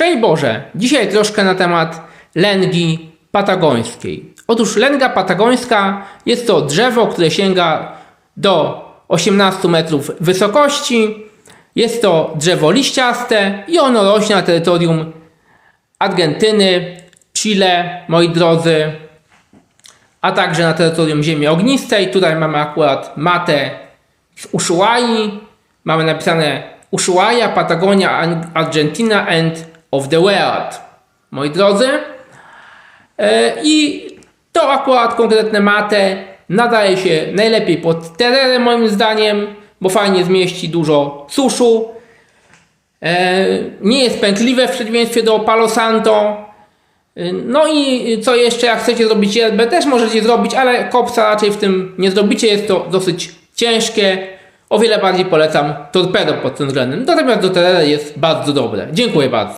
Szczęść Boże! Dzisiaj troszkę na temat lęgi patagońskiej. Otóż lęga patagońska jest to drzewo, które sięga do 18 metrów wysokości. Jest to drzewo liściaste i ono rośnie na terytorium Argentyny, Chile, moi drodzy, a także na terytorium ziemi ognistej. Tutaj mamy akurat matę z Ushuai. Mamy napisane Ushuaia, Patagonia, Argentina and of the world. Moi drodzy. E, I to akurat konkretne matę nadaje się najlepiej pod tererę moim zdaniem, bo fajnie zmieści dużo suszu. E, Nie jest pękliwe w przeciwieństwie do Palo Santo. E, No i co jeszcze, jak chcecie zrobić yerbę, też możecie zrobić, ale kopsa raczej w tym nie zrobicie. Jest to dosyć ciężkie. O wiele bardziej polecam torpedo pod tym względem. Natomiast do terera jest bardzo dobre. Dziękuję bardzo.